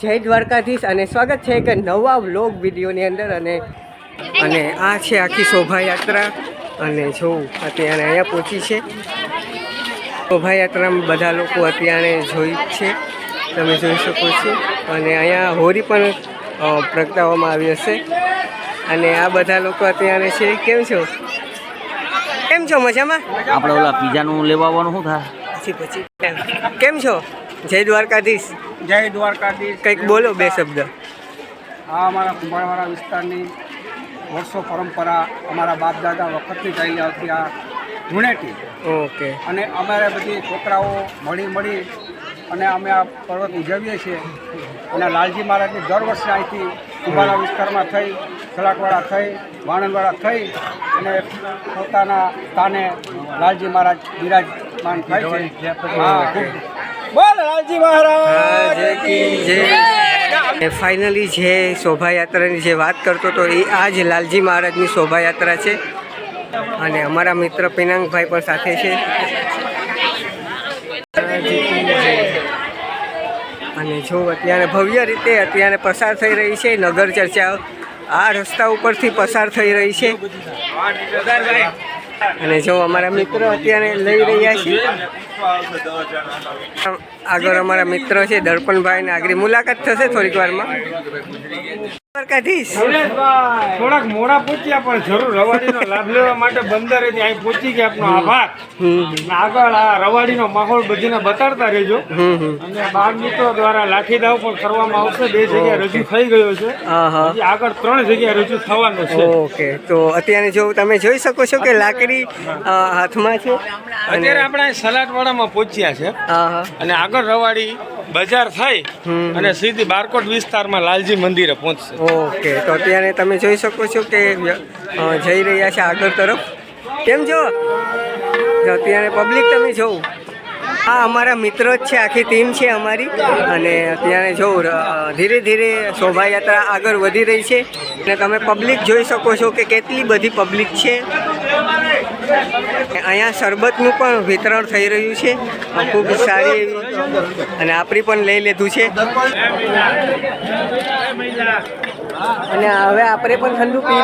જય દ્વારકાધીશ અને સ્વાગત છે એક નવા વ્લોગ વિડીયોની અંદર અને અને આ છે આખી શોભાયાત્રા અને જોઉં અત્યારે અહીંયા પહોંચી છે. શોભાયાત્રામાં બધા લોકો અત્યારે જોઈ છે. તમે જોઈ શકો છો. અને અહીંયા હોરી પણ પ્રગટાવવામાં આવી હશે. અને આ બધા લોકો અત્યારે છે. કેમ છો? કેમ છો? મજામાં? આપણે ઓલા પીઝાનું લેવા આવવાનું શું થાય પછી પછી. કેમ છો? જય દ્વારકાધીશ. જય દ્વારકાધીશ. કંઈક બોલો બે શબ્દ. આ અમારા કુંભારવાડા વિસ્તારની વર્ષો પરંપરા અમારા બાપ દાદા વખતથી ચાલી આવતી આ ધૂણેટી. ઓકે. અને અમારે બધી છોકરાઓ મળી મળી અને અમે આ પર્વત ઉજવીએ છીએ. અને લાલજી મહારાજની દર વર્ષે અહીંથી કુંભારા વિસ્તારમાં થઈ સલાટવાડા થઈ વાણંદવાડા થઈ અને પોતાના સ્થાને લાલજી મહારાજ બિરાજમાન થાય છે. હા બોલ લાલજી મહારાજ. ફાઇનલી જે શોભાયાત્રાની જે વાત કરતો હતો એ આ જ લાલજી મહારાજની શોભાયાત્રા છે. અને અમારા મિત્ર પિનાંગભાઈ પણ સાથે છે. અને જો અત્યારે ભવ્ય રીતે અત્યારે પસાર થઈ રહી છે નગર ચર્ચા આ રસ્તા ઉપરથી પસાર થઈ રહી છે. અને જો અમારા મિત્રો અત્યારે લઈ રહ્યા છે. આગળ અમારા મિત્ર છે, દર્પણભાઈ ને આગળ મુલાકાત થશે થોડીક વારમાં. થોડાક મોડા પૂછ્યા પણ જરૂર રવાડીનો લાભ લેવા માટે બંદરે અહીં પહોંચી ગયા. આપનો આભાર. આગળ આ રવાડીનો માહોલ બધીને બતાડતા રહેજો. હમ અને બાળ મિત્રો દ્વારા લાઠી દાવ પણ કરવામાં આવશે. બે જગ્યા રજૂ થઈ ગયો છે. હા હા હજી આગળ ત્રણ જગ્યા રજૂ થવાનો છે. ઓકે. તો અત્યારે જો તમે જોઈ શકો છો કે લાકડી હાથમાં છે. અત્યારે આપણે સલાટવાડામાં પહોંચ્યા છે. હા હા અને આગળ રવાડી બજાર થઈ. અને સીધી બારકોટ વિસ્તારમાં લાલજી મંદિરે પહોંચશે. ઓકે તો અત્યારે તમે જોઈ શકો છો કે જઈ રહ્યા છે આગળ તરફ. કેમ છો? તો અત્યારે પબ્લિક તમે જોવું આ અમારા મિત્રો જ છે આખી ટીમ છે અમારી. અને અત્યારે જોઉં ધીરે ધીરે શોભાયાત્રા આગળ વધી રહી છે. અને તમે પબ્લિક જોઈ શકો છો કે કેટલી બધી પબ્લિક છે. અહીંયા શરબતનું પણ વિતરણ થઈ રહ્યું છે. ખૂબ સારી એવી અને આપણી પણ લઈ લીધું છે. અને હવે આપણે પણ ઠંડુ પી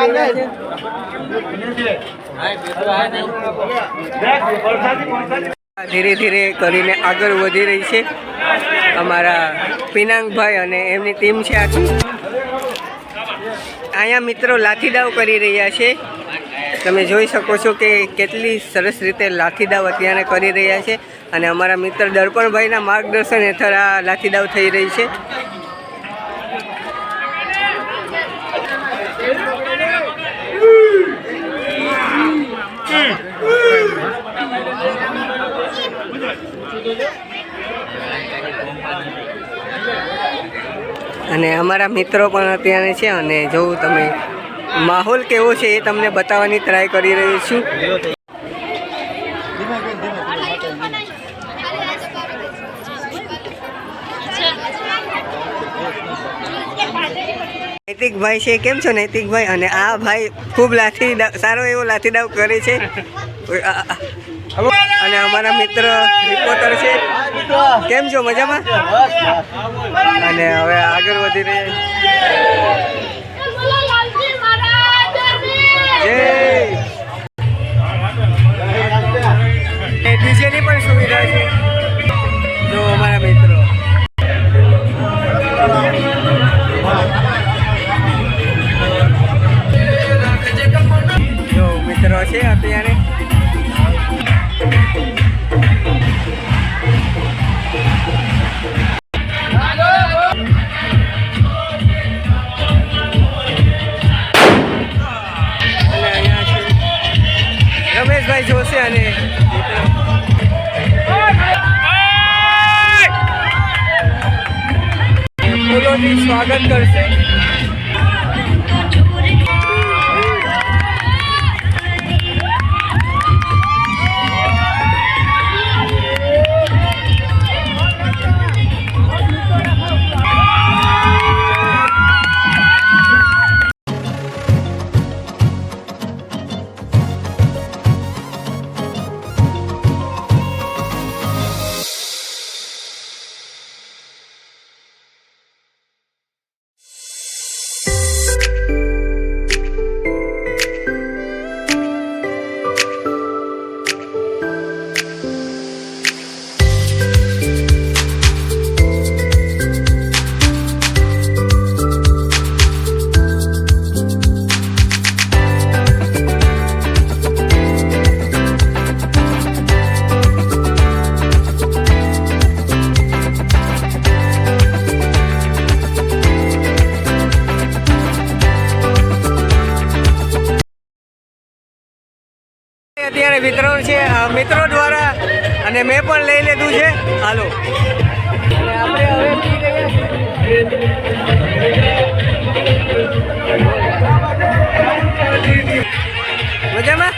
ધીરે ધીરે કરીને આગળ વધી રહી છે. અમારા પિનાંગભાઈ અને એમની ટીમ છે આખી. અહીંયા મિત્રો લાઠીદાવ કરી રહ્યા છે. તમે જોઈ શકો છો કે કેટલી સરસ રીતે લાઠીદાવ અત્યારે કરી રહ્યા છે અને અમારા મિત્ર દર્પણભાઈના માર્ગદર્શન હેઠળ આ લાઠીદાવ થઈ રહી છે. અને અમારા મિત્રો પણ અત્યારે છે અને જોઉં તમે માહોલ કેવો છે એ તમને બતાવવાની ટ્રાય કરી રહી છું. નૈતિકભાઈ છે, કેમ છો નૈતિકભાઈ? અને આ ભાઈ ખૂબ લાઠી સારો એવો લાઠીદાવ કરે છે. અને અમારા મિત્ર રિપોર્ટર છે. કેમ છો, મજામાં? અને હવે આગળ વધી રહ્યા ડીજેની પણ સુવિધા છે. જો અમારા મિત્રો. અત્યારે વિતરણ છે મિત્રો દ્વારા અને મેં પણ લઈ લીધું છે હાલો. મજામાં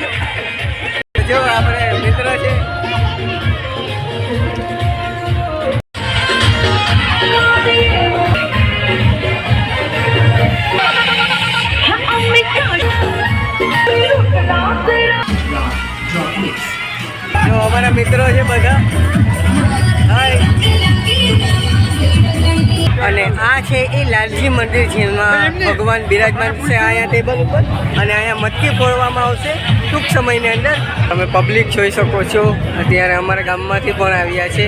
જો અમારા મિત્રો છે બધા. અને આ છે એ લાલજી મંદિર છે, એમાં ભગવાન બિરાજમાન છે અહીંયા ટેબલ ઉપર. અને અહીંયા મટકી ફોડવામાં આવશે ટૂંક સમયની અંદર. તમે પબ્લિક જોઈ શકો છો. અત્યારે અમારા ગામમાંથી પણ આવ્યા છે.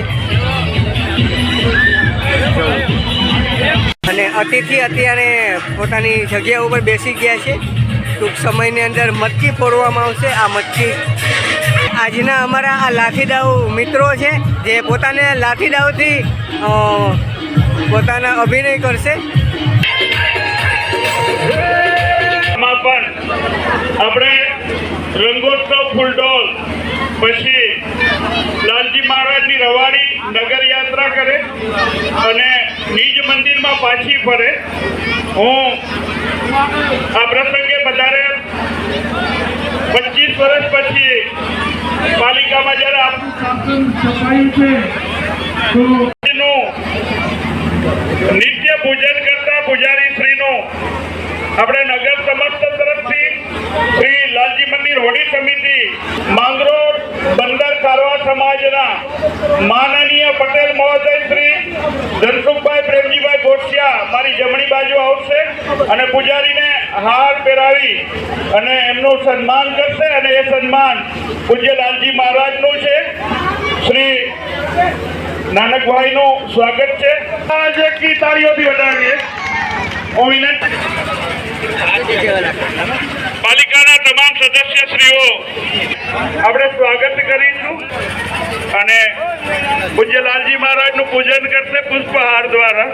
અને અતિથિ અત્યારે પોતાની જગ્યા ઉપર બેસી ગયા છે. ટૂંક સમયની અંદર મટકી ફોડવામાં આવશે. આ મટકી આજના અમારા આ લાઠીદાવ મિત્રો છે, જે પોતાને લાઠીદાવથી પોતાના અભિનય કરશે. આપણે રંગોત્સવ ફૂલડોલ પછી લાલજી મહારાજની રવાડી નગર યાત્રા કરે અને નિજ મંદિરમાં પાછી ફરે. હું આ પ્રસંગે વધારે પચીસ વર્ષ પછી પાલિકામાં જ્યારે આપણું સફાઈ છે તો નિત્ય પૂજન કરતા પૂજારી શ્રીનો આપણે નગર સમસ્ત તરફથી શ્રી લાલજી મંદિર હોળી સમિતિ માંગરોળ બંદર કારવા સમાજના માનનીય પટેલ મહોદય શ્રી ધનસુખભાઈ પ્રેમજીભાઈ ગોઠિયા મારી જમણી બાજુ આવશે અને પૂજારીને હાર પહેરાવી અને એમનું સન્માન કરશે અને એ સન્માન પૂજ્ય લાલજી મહારાજનું છે. શ્રી નાનકભાઈનું સ્વાગત છે. આજે કી તાળીઓથી વધાવીએ હું વિનંતી પાલિકાના તમામ સદસ્યશ્રીઓ, આપણે સ્વાગત કરીશું. અને પૂજ્ય લાલજી મહારાજનું પૂજન કરશે પુષ્પહાર દ્વારા.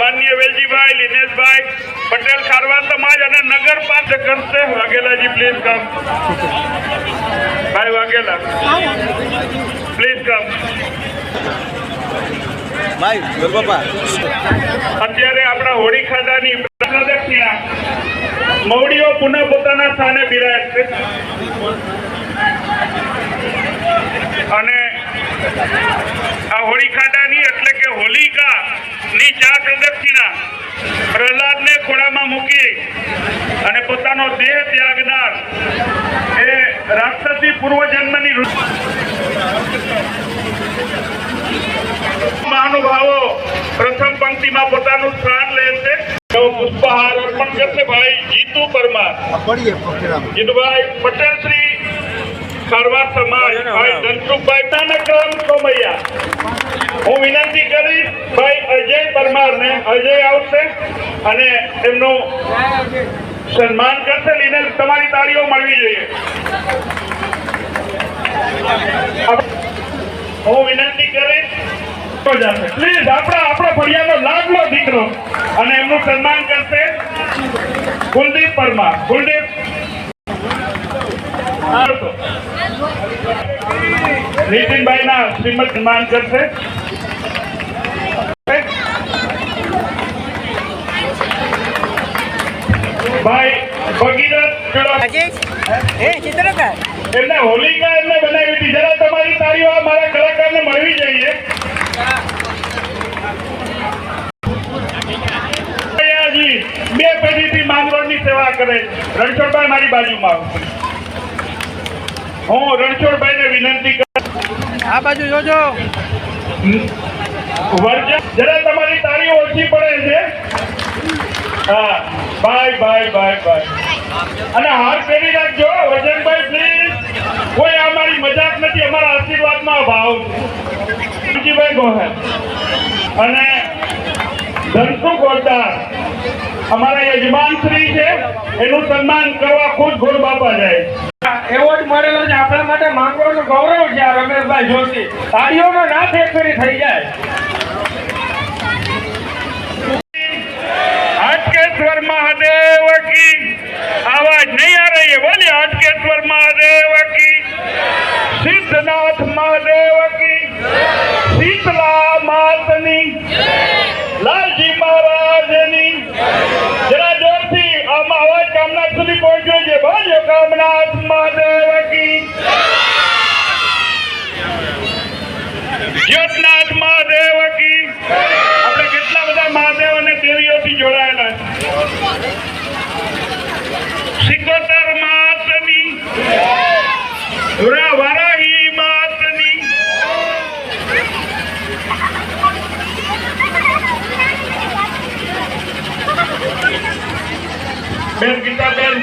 માનનીય વેલજીભાઈ લીનેશભાઈ પટેલ ખારવા સમાજ અને નગર પાસે કરશે. વાઘેલાજી પ્લીઝ કમ ભાઈ વાઘેલા પ્લીઝ કમ અત્યારે આપણા હોળી ખાતાની મવડીઓ પુનઃ પોતાના સ્થાને બિરાજશે અને આ હોળી ખાતાની એટલે કે હોલિકા ની ચાર પ્રદક્ષિણા પ્રહલાદને ખોળામાં મૂકી અને પોતાનો દેહ ત્યાગનાર એ રાક્ષસી પૂર્વજન્મની મહાનુભાવો પ્રથમ પંક્તિમાં પોતાનું સ્થાન છે પુષ્પહાર અર્પણ કરશે ભાઈ? જીતુ પરમાર. જીતુભાઈ પટેલ શ્રી ખારવા સમાજ. ભાઈ ધનસુખભાઈ તાનક્રમ સોમૈયા. હું વિનંતી કરીશ ભાઈ અજય પરમાર ને અજય આવશે અને એમનું સન્માન કરશે લઈને તમારી તાળીઓ મળવી જોઈએ. હું વિનંતી કરીશ પ્લીઝ આપણા આપણા ફળિયાનો લાડલો દીકરો. અને એમનું સન્માન કરશે કુલદીપ પરમાર. કુલદીપ. નીતિનભાઈ ના શ્રીમદ સન્માન કરશે. ભાઈ ભગીરથ એમને હોલિકા એમને બનાવી હતી. જરા તમારી તારીઓ મારા કલાકારને મળવી જોઈએ દયાજી બે પેઢીથી માંગરોળની સેવા કરે રણછોડભાઈ મારી બાજુમાં. હું રણછોડભાઈને વિનંતી કરું આ બાજુ જોજો. વર્જા જરા તમારી તાળીઓ ઓછી પડે છે. હા. Bye bye bye bye. અને પહેરી રાખજો વજનભાઈ પ્લીઝ કોઈ અમારી મજાક નથી અમારા આશીર્વાદમાં ભાવ છે. વિજયભાઈ ગોહેલ. અને ધનસુખ ગોરદાર અમારા યજમાન શ્રી છે. એનું સન્માન કરવા ખુદ ગોર બાપા જાય એવો જ મળેલો છે. આપણા માટે માંગવાનો ગૌરવ છે આ રમેશભાઈ જોશી. તાળીઓનો ના ફેરફેરી થઈ જાય. હાટકેશ્વર મહાદેવ કી. આવાજ નહીં આ રહી. બોલે હાટકેશ્વર મહાદેવ કી. સિદ્ધનાથ મહાદેવ કી. શીતલા માતની. લાલજી પહોંચ્યો છે કામનાથ મહાદેવ કી જ્યોતનાથ મહાદેવ કી આપણે કેટલા બધા મહાદેવ અને દેવીઓથી જોડાયેલા છે માતની ધુરા વારાહી માતની બેન ગીતાબેન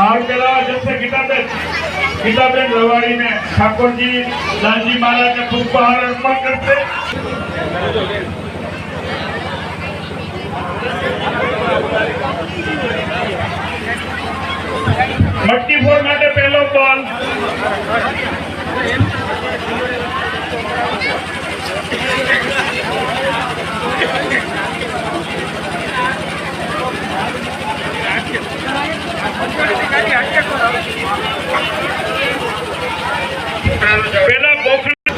પેલા જશે ગીતાબેન. ગીતાબેન રવાડીને ઠાકોરજી લાલજી મહારાજને પુષ્પહાર અર્પણ કરશે મટકી ફોડ માટે પહેલો કોલ પહેલા બોકડી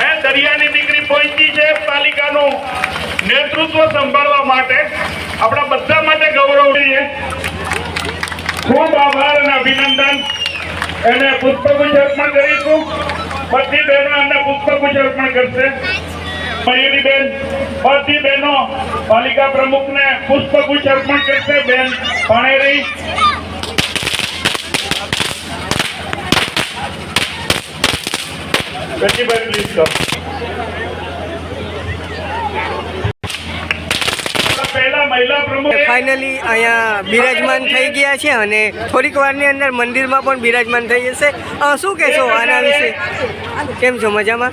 એ દરિયાની દીકરી પહોંચી છે પાલિકાનું નેતૃત્વ સંભાળવા માટે આપણા બધા માટે ગૌરવ છે ખૂબ આભાર અને અભિનંદન. એને પુષ્પગુચ્છ અર્પણ કરીશું. બધી બહેનો એમને પુષ્પગુચ્છ અર્પણ કરશે. મયુરીબેન, બધી બહેનો પાલિકા પ્રમુખને પુષ્પગુચ્છ અર્પણ કરશે. બેન પાણેરી કરો. પહેલા મહિલા પ્રમુખ ફાઇનલી અહીંયા બિરાજમાન થઈ ગયા છે અને થોડીક વારની અંદર મંદિરમાં પણ બિરાજમાન થઈ જશે. શું કહેશો આના વિશે? કેમ છો? મજામાં.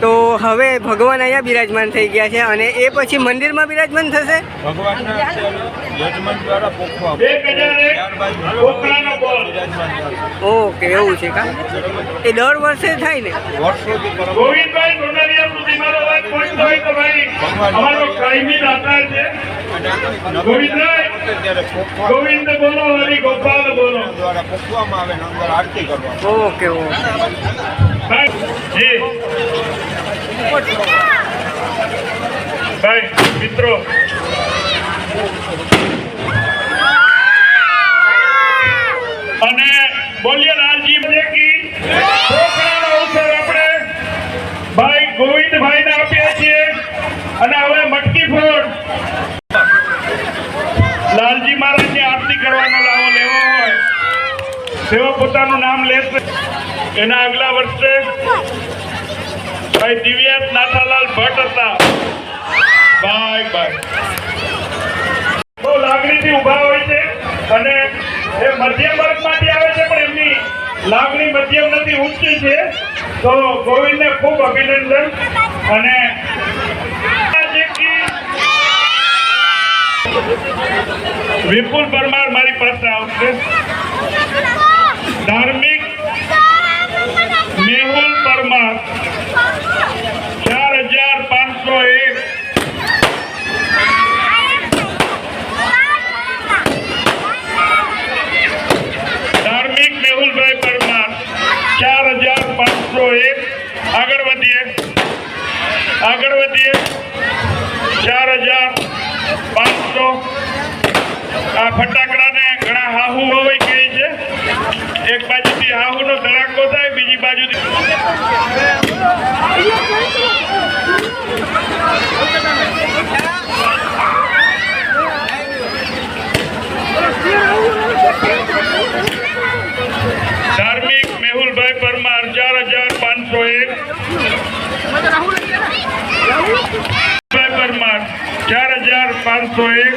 તો હવે ભગવાન અહીંયા બિરાજમાન થઈ ગયા છે અને એ પછી મંદિરમાં બિરાજમાન થશે? ઓકે એવું છે કા? એ દર વર્ષે થાય ને? ગોવિંદ બોલો હરિ ગોપાલ બોલો. દ્વારા આવે અંદર આરતી ઓકે ઓકે. ભાઈ મિત્રો અને બોલીએ લાલજી કી છોકરાનો અવસર આપણે છીએ અને હવે મટકી ફોડ લાલજી મહારાજની આરતી કરવાનો લાવો લેવો હોય, તેઓ પોતાનું એના આગલા વર્ષે ભાઈ દિવ્યાસ નાથાલાલ ભટ્ટ હતા. ભાઈ ભાઈ બહુ લાગણીથી ઊભા હોય છે અને એ મધ્યમ વર્ગમાંથી આવે છે પણ એમની લાગણી મધ્યમ નથી, ઊંચી છે. તો ગોવિંદને ખૂબ અભિનંદન અને વિપુલ પરમાર મારી પાસે આવશે. ધાર્મિક પરમાર ચાર હજાર પાંચસો એક. ધાર્મિક મેહુલભાઈ પરમાર, ચાર હજાર પાંચસો એક. આગળ વધીએ. આગળ વધીએ. ચાર હજાર પાંચસો. આ ફટાકડાને ઘણા હાહુ હોય કહે છે. એક બાજુથી હાહુનો ધડાકો થાય, બીજી બાજુથી ધાર્મિક મેહુલભાઈ પરમાર, ચાર હજાર પાંચસો એક. પરમાર, ચાર હજાર પાંચસો એક.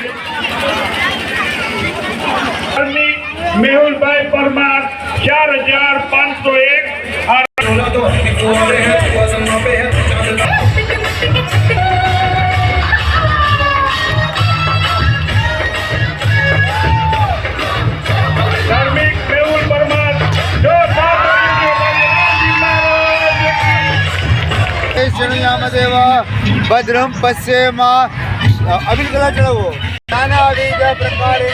ધાર્મિક મેહુલભાઈ પરમાર ચાર હજાર પાંચસો એક. સાત ભદ્રમ પશ્ચેમાં અબિલ કલા ચડાવો. પ્રકારે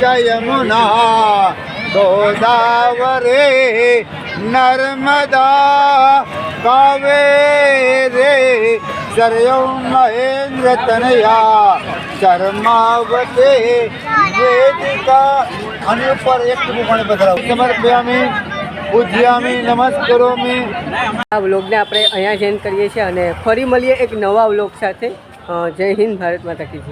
જય યમુના ગોદાવરે નર્મદા કાવેરે સરયૌ મહેન્દ્ર તનયા. શર્માવતે વેદિકા. અને ઉપર એક પણ બદલાવ સમર્પયામી, પૂજ્યામી આપણે અહીંયા જ કરીએ છીએ અને ફરી મળીએ એક નવા વ્લોગ સાથે. જય હિન્દ, ભારત માતા કી